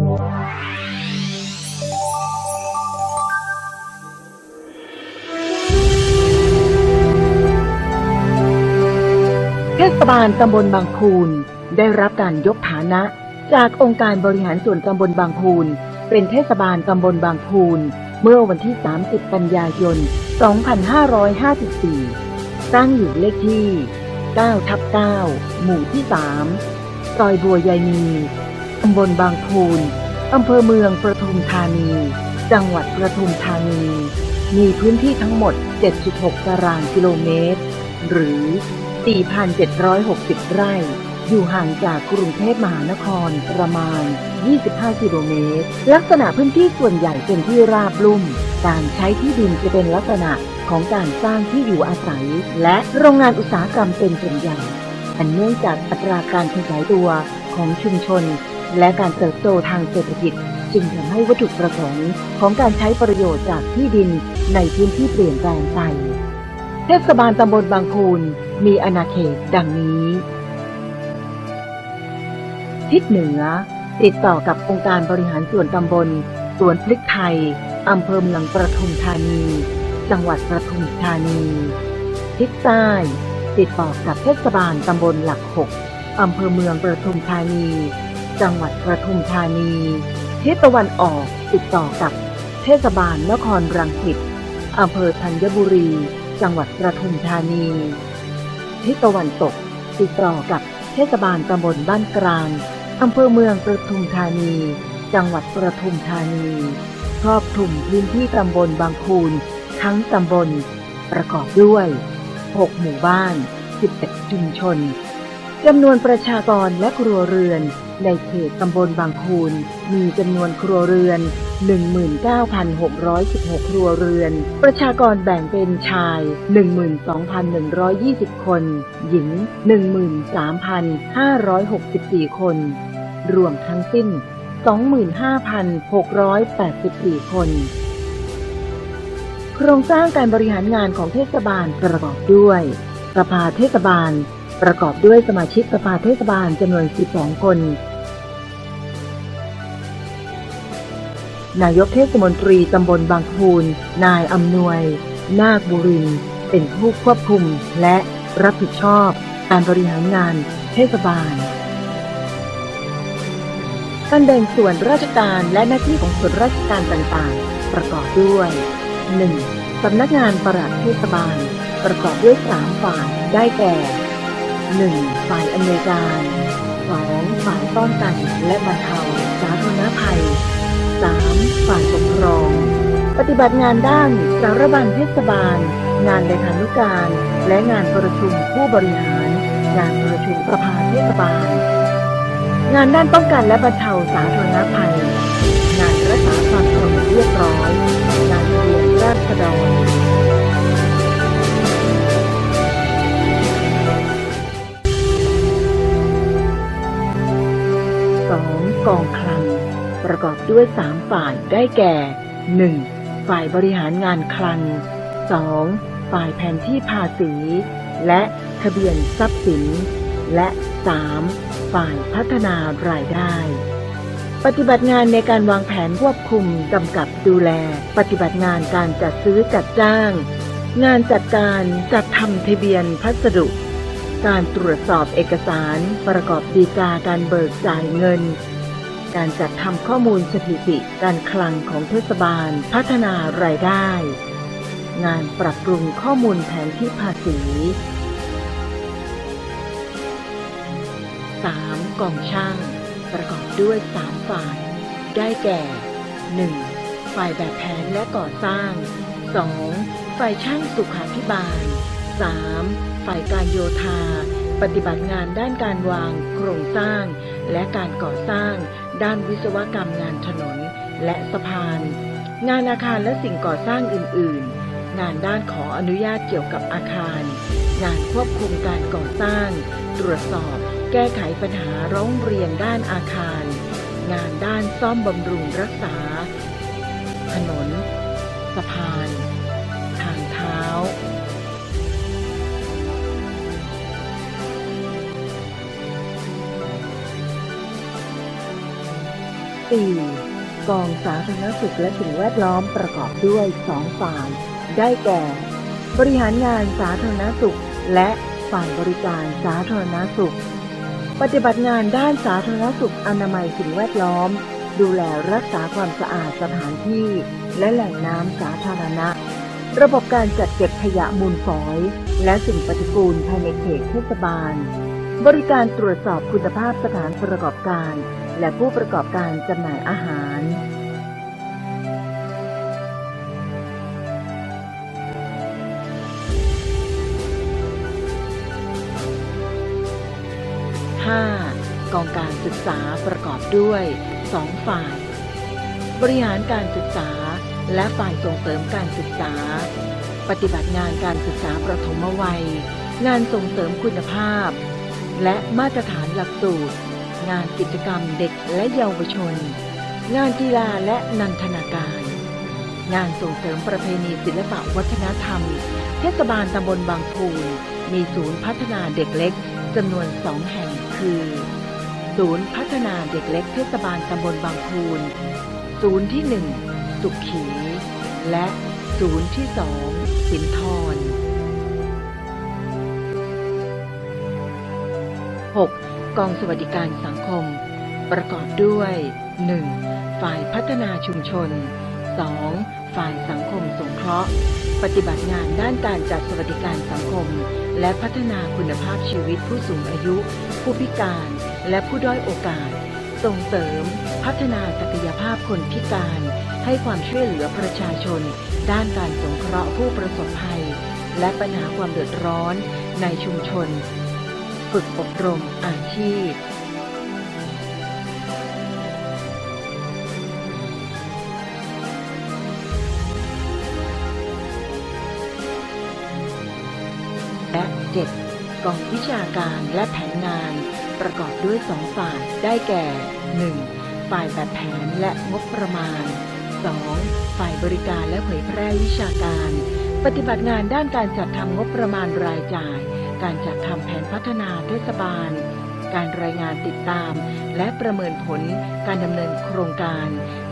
เทศบาลตำบลบางพูนได้รับการยกฐานะ จากองค์การบริหารส่วนตำบลบางพูนเป็นเทศบาลตำบลบางพูนเมื่อวันที่ 30 กันยายน 2554 ตั้งอยู่เลขที่ 9 ทับ 9 หมู่ที่ 3 ซอยบัวยายมี ตำบลบางพูน อำเภอเมืองประทุมธานี จังหวัดประทุมธานี มีพื้นที่ทั้งหมด 7.6 ตารางกิโลเมตร หรือ 4,760 ไร่ อยู่ห่างจากกรุงเทพมหานครประมาณ 25 กิโลเมตร ลักษณะพื้นที่ส่วนใหญ่เป็นที่ราบลุ่ม การใช้ที่ดินจะเป็นลักษณะของการสร้างที่อยู่อาศัย และโรงงานอุตสาหกรรมเป็นส่วนใหญ่อันเนื่องจากอัตราการขยายตัวของชุมชน และการเติบโตทางเศรษฐกิจ จึงทำให้วัตถุประสงค์ของการใช้ประโยชน์จากที่ดินในพื้นที่เปลี่ยนแปลงไป เทศบาลตำบลบางพูนมีอาณาเขตดังนี้ ทิศเหนือ ติดต่อกับองค์การบริหารส่วนตำบลสวนพริกไทยอำเภอเมืองประทุมธานี จังหวัดประทุมธานี ทิศใต้ ติดต่อกับเทศบาลตำบลหลักหกอำเภอเมืองประทุมธานี จังหวัดประทุมธานีทิศตะวันออกติดต่อกับเทศบาลนครรังสิตอำเภอธัญบุรี จังหวัดประทุมธานีทิศตะวันตก ติดต่อกับเทศบาลตำบลบ้านกลางอำเภอเมืองประทุมธานี จังหวัดประทุมธานีครอบคลุมพื้นที่ตำบลบางพูนทั้งตำบล ประกอบด้วย 6 หมู่บ้าน 11 ชุมชนจำนวนประชากรและครัวเรือน ในเขตตำบลบางพูนมีจำนวนครัวเรือน 19,616 ครัวเรือน ประชากรแบ่งเป็นชาย 12,120 คน หญิง 13,564 คน รวมทั้งสิ้น 25,684 คนโครงสร้างการบริหารงานของเทศบาลประกอบด้วย สภาเทศบาล ประกอบด้วยสมาชิกสภาเทศบาลจำนวน 12 คน นายกเทศมนตรีตำบลบางพูน นายอำนวย นาคบุริน เป็นผู้ควบคุมและรับผิดชอบการบริหารงานเทศบาล การแบ่งส่วนราชการและหน้าที่ของส่วนราชการต่างๆ ประกอบด้วย 1. สำนักงานประหลัดเทศบาล ประกอบด้วย 3 ฝ่ายได้แก่ 1. ฝ่ายอำนวยการ 2. ฝ่ายป้องกันและบรรเทาสาธารณภัย 3. ฝ่ายปกครอง ปฏิบัติงานด้านสารบัญเทศบาล งานเลขานุการ และงานประชุมผู้บริหาร งานประชุมสภาเทศบาล งานด้านป้องกันและบรรเทาสาธารณภัย งานรักษาความสงบเรียบร้อย งานเรียนราษฎรกองคลัง ประกอบด้วย3ฝ่ายได้แก่ 1. ฝ่ายบริหารงานคลัง 2. ฝ่ายแผนที่ภาษี และทะเบียนทรัพย์สิน และ 3. ฝ่ายพัฒนารายได้ ปฏิบัติงานในการวางแผนควบคุมกำกับดูแล ปฏิบัติงานการจัดซื้อจัดจ้าง งานจัดการจัดทำทะเบียนพัสดุการตรวจสอบเอกสารประกอบดีกาการเบิกจ่ายเงิน การจัดทำข้อมูลสถิติการคลังของเทศบาล พัฒนารายได้ งานปรับปรุงข้อมูลแผนที่ภาษี 3. กองช่าง ประกอบด้วย 3 ฝ่าย ได้แก่ 1. ฝ่ายแบบแผนและก่อสร้าง 2. ฝ่ายช่างสุขาภิบาล 3. ฝ่ายการโยธา ปฏิบัติงานด้านการวาง โครงสร้าง และการก่อสร้าง ด้านวิศวกรรมงานถนนและสะพาน งานอาคารและสิ่งก่อสร้างอื่น ๆ งานด้านขออนุญาตเกี่ยวกับอาคาร งานควบคุมการก่อสร้าง ตรวจสอบ แก้ไขปัญหาร้องเรียนด้านอาคาร งานด้านซ่อมบำรุงรักษา ถนน สะพาน 4. กองสาธารณสุขและสิ่งแวดล้อมประกอบด้วย 2 ฝ่าย ได้แก่ บริหารงานสาธารณสุข และฝ่ายบริการสาธารณสุข ปฏิบัติงานด้านสาธารณสุขอนามัยสิ่งแวดล้อม ดูแลรักษาความสะอาดสถานที่ และแหล่งน้ำสาธารณะ ระบบการจัดเก็บขยะมูลฝอย และสิ่งปฏิกูลภายในเขตเทศบาล บริการตรวจสอบคุณภาพสถานประกอบการ และผู้ประกอบการจำหน่ายอาหาร 5. กองการศึกษาประกอบด้วย 2 ฝ่าย บริหารการศึกษาและฝ่ายส่งเสริมการศึกษา ปฏิบัติงานการศึกษาประถมวัย งานส่งเสริมคุณภาพ และมาตรฐานหลักสูตร งานกิจกรรมเด็กและเยาวชน งานกีฬาและนันทนาการ งานส่งเสริมประเพณีศิลปะวัฒนธรรม เทศบาลตำบลบางพูนมีศูนย์พัฒนาเด็กเล็กจำนวนสองแห่งคือ ศูนย์พัฒนาเด็กเล็กเทศบาลตำบลบางพูนศูนย์ที่หนึ่งสุขขีและศูนย์ที่สองสินทร 6. กองสวัสดิการสังคม ประกอบด้วย 1. ฝ่ายพัฒนาชุมชน 2. ฝ่ายสังคมสงเคราะห์ ปฏิบัติงานด้านการจัดสวัสดิการสังคม และพัฒนาคุณภาพชีวิตผู้สูงอายุ ผู้พิการและผู้ด้อยโอกาส ส่งเสริม พัฒนาศักยภาพคนพิการ ให้ความช่วยเหลือประชาชน ด้านการสงเคราะห์ผู้ประสบภัย และปัญหาความเดือดร้อนในชุมชน ฝึกอบรมอาชีพ และ 7. กองวิชาการและแผนงาน ประกอบด้วยสองฝ่าย ได้แก่ 1. ฝ่ายแบบแผนและงบประมาณ 2. ฝ่ายบริการและเผยแพร่วิชาการ ปฏิบัติงานด้านการจัดทำงบประมาณรายจ่าย การจัดทำแผนพัฒนาเทศบาล การรายงานติดตาม และประเมินผลการดำเนินโครงการ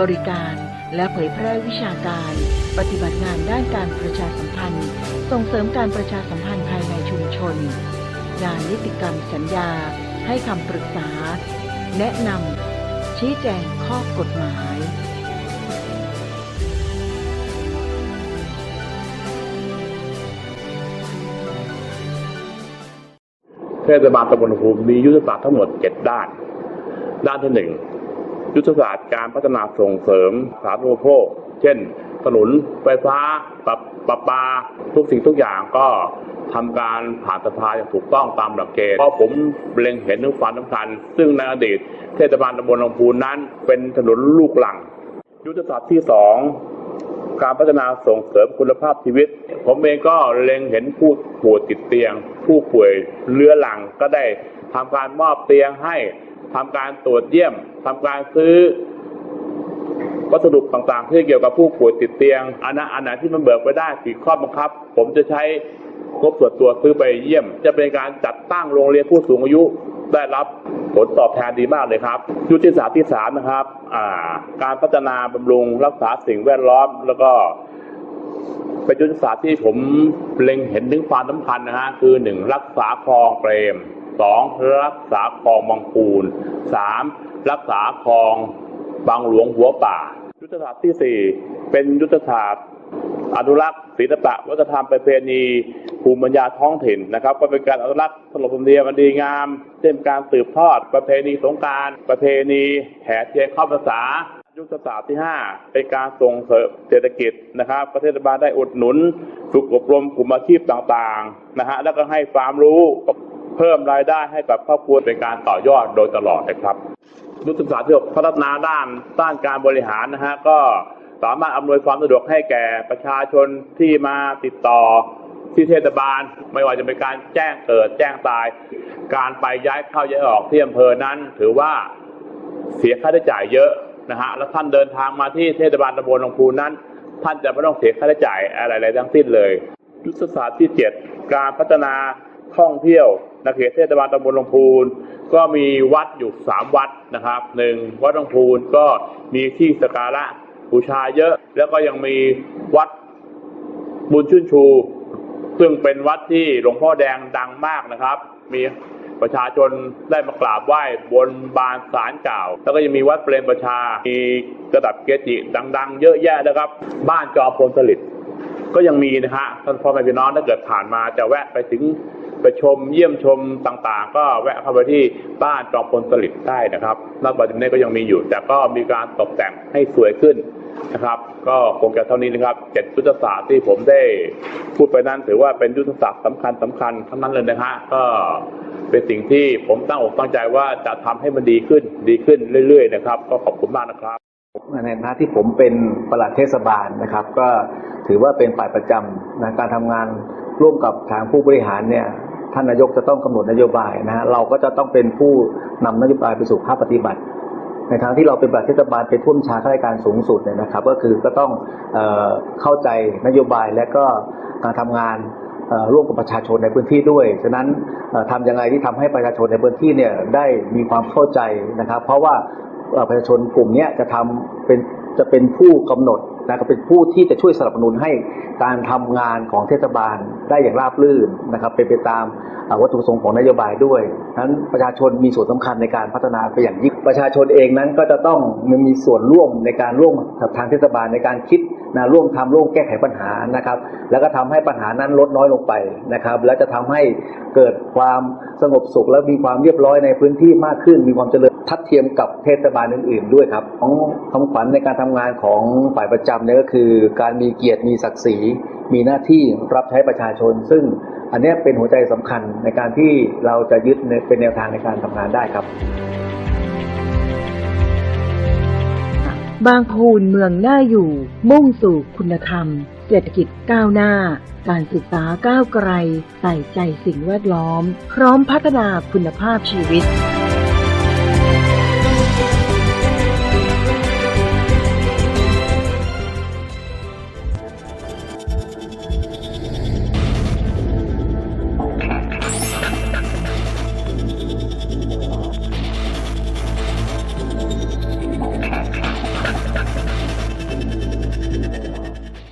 บริการ และเผยแพร่วิชาการ ปฏิบัติงานด้านการประชาสัมพันธ์ ส่งเสริมการประชาสัมพันธ์ภายในชุมชน งานนิติกรรมสัญญา ให้คำปรึกษา แนะนำชี้แจงข้อกฎหมาย เทศบาลตำบลภูมิมียุทธศาสตร์ทั้งหมด7ด้าน ด้านที่1ยุทธศาสตร์การพัฒนาส่งเสริมสาธารณูปโภค เช่นถนนไฟฟ้าปรับประปาทุกสิ่งทุกอย่างก็ทำการผ่านสภาอย่างถูกต้องตามหลักเกณฑ์เพราะผมเล็งเห็นถึงความสำคัญ ซึ่งในอดีตเทศบาลตำบลลำพูนนั้น เป็นถนนลูกหลัง ยุทธศาสตร์ที่สอง การพัฒนาส่งเสริมคุณภาพชีวิต ผมเองก็เล็งเห็นผู้ป่วยติดเตียง ผู้ป่วยเรื้อรังก็ได้ทำการมอบเตียงให้ทำการตรวจเยี่ยมทำการซื้อวัสดุต่างๆ ที่เกี่ยวกับผู้ป่วยติดเตียง อันนั้นอันไหนที่มันเบิกไปได้ผิดข้อบังคับ ผมจะใช้งบส่วนตัวซื้อไปเยี่ยม จะเป็นการจัดตั้งโรงเรียนผู้สูงอายุ ได้รับผลตอบแทนดีมากเลยครับยุทธศาสตร์ที่สามนะครับาการพัฒนาบำรุงรักษาสิ่งแวดล้อม แล้วก็เป็นยุทธศาสตร์ที่ผมเล็งเห็นถึงความสำคัญนะฮะคือหนึ่งรักษาคลองเปรมสองรักษาคลองบางปูนสามรักษาคลองบางหลวงหัวป่า ยุทธศาสตร์ที่สี่เป็นยุทธศาสตร์อนุรักษ์ศิลปะวัฒนธรรมประเพณี ภูมิปัญญาท้องถิ่นนะครับก็เป็นการอนุรักษ์ขนบธรรมเนียมอันดีงาม เช่นการสืบทอด ประเพณีสงการประเพณีแห่เทียนเข้าพรรษายุทธศาสตร์ที่ 5 เป็นการส่งเสริมเศรษฐกิจนะครับ ประเทศบาลได้อุดหนุนฝึกอบรมกลุ่มอาชีพต่างๆนะฮะแล้วก็ให้ความรู้เพิ่มรายได้ให้กับครอบครัวเป็นการต่อยอดโดยตลอดนะครับยุทธศาสตร์ที่หกพัฒนาด้านด้านการบริหารนะฮะก็สามารถอำนวยความสะดวกให้แก่ประชาชนที่มาติดต่อ ที่เทศบาล ไม่ว่าจะเป็นการแจ้งเกิดแจ้งตาย การไปย้ายเข้าย้ายออกที่อำเภอนั้น ถือว่าเสียค่าใช้จ่ายเยอะนะฮะแล้วท่านเดินทางมาที่เทศบาลตำบลหนองพูนั้น ท่านจะไม่ต้องเสียค่าใช้จ่ายอะไรๆทั้งสิ้นเลยยุทธศาสตร์ที่ 7 การพัฒนาท่องเที่ยวในเขตเทศบาลตำบลลงพูน ก็มีวัดอยู่สามวัดนะครับหนึ่งวัดลงพูนก็มีที่สกการะบูชาเยอะ แล้วก็ยังมีวัดบุญชื่นชู ซึ่งเป็นวัดที่หลวงพ่อแดงดังมากนะครับ มีประชาชนได้มากราบไหว้บนบานศาลเก่าแล้วก็ยังมีวัดเปรมประชา มีกระดับเกจิดัง ๆ เยอะแยะนะครับ บ้านจอมพลสฤษดิ์ ก็ยังมีนะฮะท่านพ่อแม่พี่น้องถ้าเกิดผ่านมาจะแวะไปถึงไปชมเยี่ยมชมต่างๆ ก็แวะเข้าไปที่บ้านจอมพลสฤษดิ์ได้นะครับณปัจจุบันนี้ก็ยังมีอยู่ แต่ก็มีการตกแต่งให้สวยขึ้นนะครับ ก็คงจะเท่านี้นะครับเจ็ดยุทธศาสตร์ที่ผมได้พูดไปนั้นถือว่าเป็นยุทธศาสตร์สำคัญสำคัญทั้งนั้นเลยนะฮะก็เป็นสิ่งที่ผมตั้งอกตั้งใจว่าจะทำให้มันดีขึ้นดีขึ้นเรื่อย ๆ นะครับ ก็ขอบคุณมากนะครับ ในฐานะที่ผมเป็นปลัดเทศบาลนะครับ ก็ถือว่าเป็นฝ่ายประจำนะการทำงานร่วมกับทางผู้บริหารเนี่ยท่านนายกจะต้องกำหนดนโยบายนะฮะเราก็จะต้องเป็นผู้นำนโยบายไปสู่ภาคปฏิบัติ ในทางที่เราเป็นปลัดเทศบาลเป็นผู้บัญชาข้าราชการสูงสุดเนี่ยนะครับ ก็คือก็ต้องเออเข้าใจนโยบายและก็การทำงานร่วมกับประชาชนในพื้นที่ด้วย ฉะนั้นทำยังไงที่ทำให้ประชาชนในพื้นที่เนี่ยได้มีความเข้าใจนะครับ เพราะว่า ประชาชนกลุ่มนี้จะทำเป็นจะเป็นผู้กำหนดนะครับเป็นผู้ที่จะช่วยสนับสนุนให้การทำงานของเทศบาลได้อย่างราบรื่นนะครับเป็นไปตาม วัตถุประสงค์ของนโยบายด้วยนั้นประชาชนมีส่วนสำคัญในการพัฒนาไปอย่างยิ่งประชาชนเองนั้นก็จะต้องมีส่วนร่วมในการร่วมกับทางเทศบาลในการคิดนะร่วมทำร่วมแก้ไขปัญหานะครับ แล้วก็ทำให้ปัญหานั้นลดน้อยลงไปนะครับ แล้วจะทำให้เกิดความสงบสุข และมีความเรียบร้อยในพื้นที่มากขึ้น มีความเจริญทัดเทียมกับเทศบาลอื่น ๆ ด้วยครับของคำขวัญในการทำงานของฝ่ายประจำเนี่ยก็คือ การมีเกียรติมีศักดิ์ศรีมีหน้าที่รับใช้ประชาชน ซึ่ง อันนี้เป็นหัวใจสำคัญในการที่เราจะยึดเป็นแนวทางในการทำงานได้ครับ บางพูนเมืองน่าอยู่ มุ่งสู่คุณธรรม เศรษฐกิจก้าวหน้า การศึกษาก้าวไกล ใส่ใจสิ่งแวดล้อม พร้อมพัฒนาคุณภาพชีวิต